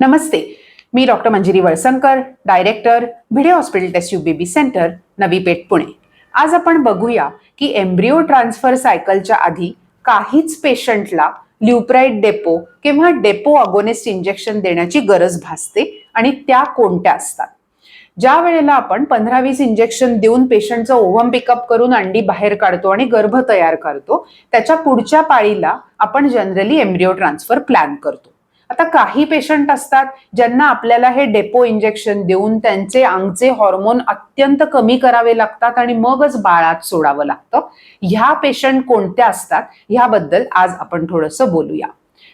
Namaste. Me doctor Manjiri Valsankar director Bhide hospital test you baby centre Navi Peth Pune. आज आपण बघूया की एम्ब्रिओ ट्रान्सफर सायकलच्या आधी काहीच पेशंटला ल्युप्राईड डेपो किंवा डेपो अगोनिस्ट इंजेक्शन देण्याची गरज भासते आणि त्या कोणत्या असतात. ज्या वेळेला आपण पंधरा वीस इंजेक्शन देऊन पेशंटचं ओव्हम पिकअप करून अंडी बाहेर काढतो आणि गर्भ तयार करतो त्याच्या पुढच्या पाळीला आपण जनरली एम्ब्रिओ ट्रान्सफर प्लॅन करतो. आता काही पेशंट असतात ज्यांना आपल्याला हे डेपो इंजेक्शन देऊन त्यांचे अंगचे हॉर्मोन अत्यंत कमी करावे लागतात आणि मगच बाळात सोडावं लागतं. ह्या पेशंट कोणत्या असतात? ह्याबद्दल आज आपण थोडंसं बोलूया.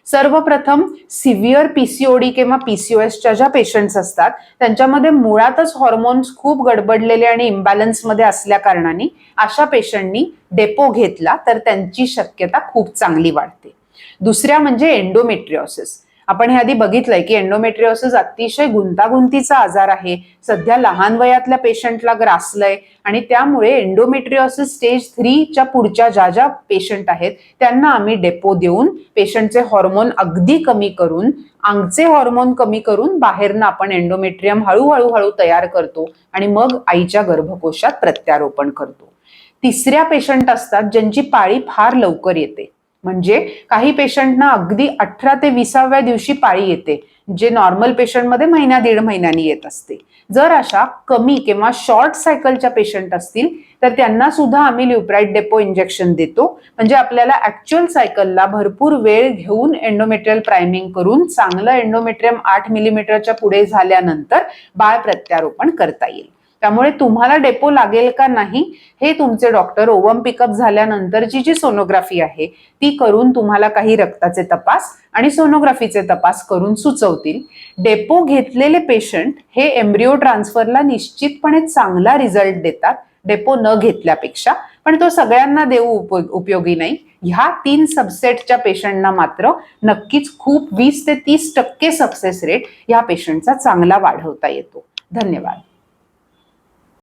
सर्वप्रथम सिव्हिअर पीसीओडी किंवा पीसीओएसच्या ज्या पेशंट्स असतात त्यांच्यामध्ये मुळातच हॉर्मोन्स खूप गडबडलेले आणि इम्बॅलन्समध्ये असल्या कारणाने अशा पेशंटनी डेपो घेतला तर त्यांची शक्यता खूप चांगली वाढते. दुसऱ्या म्हणजे एंडोमेट्रिओसिस आपण हे आधी बघितलंय की एंडोमेट्रिओसिस अतिशय गुंतागुंतीचा आजार आहे. सध्या लहान वयातल्या पेशंटला ग्रासलंय आणि त्यामुळे एंडोमेट्रिओसिस स्टेज थ्रीच्या पुढच्या ज्या ज्या पेशंट आहेत त्यांना आम्ही डेपो देऊन पेशंटचे हॉर्मोन अगदी कमी करून आंगचे हॉर्मोन कमी करून बाहेरनं आपण एंडोमेट्रियम हळूहळू हळू तयार करतो आणि मग आईच्या गर्भकोशात प्रत्यारोपण करतो. तिसऱ्या पेशंट असतात ज्यांची पाळी फार लवकर येते. म्हणजे काही पेशंटना अगदी अठरा ते विसाव्या दिवशी पाळी येते जे नॉर्मल पेशंटमध्ये महिन्या दीड महिन्यांनी येत असते. जर अशा कमी किंवा शॉर्ट सायकलच्या पेशंट असतील तर त्यांना सुद्धा आम्ही ल्युप्राईट डेपो इंजेक्शन देतो. म्हणजे आपल्याला ऍक्च्युअल सायकलला भरपूर वेळ घेऊन एंडोमेट्रियल प्रायमिंग करून चांगलं एंडोमेट्रियम आठ मिलीमीटरच्या पुढे झाल्यानंतर बाळ प्रत्यारोपण करता येईल. त्यामुळे तुम्हाला डेपो लागेल का नाही हे तुमचे डॉक्टर ओवम पिकअप झाल्यानंतरची जी सोनोग्राफी आहे ती करून तुम्हाला काही रक्ताचे तपास आणि सोनोग्राफीचे तपास करून सुचवतील. डेपो घेतलेले पेशंट हे एम्ब्रिओ ट्रान्सफरला निश्चितपणे चांगला रिझल्ट देतात डेपो न घेतल्यापेक्षा. पण तो सगळ्यांना देऊ उप उपयोगी नाही. ह्या तीन सबसेटच्या पेशंटना मात्र नक्कीच खूप वीस ते तीस टक्के सक्सेस रेट ह्या पेशंटचा चांगला वाढवता येतो. धन्यवाद.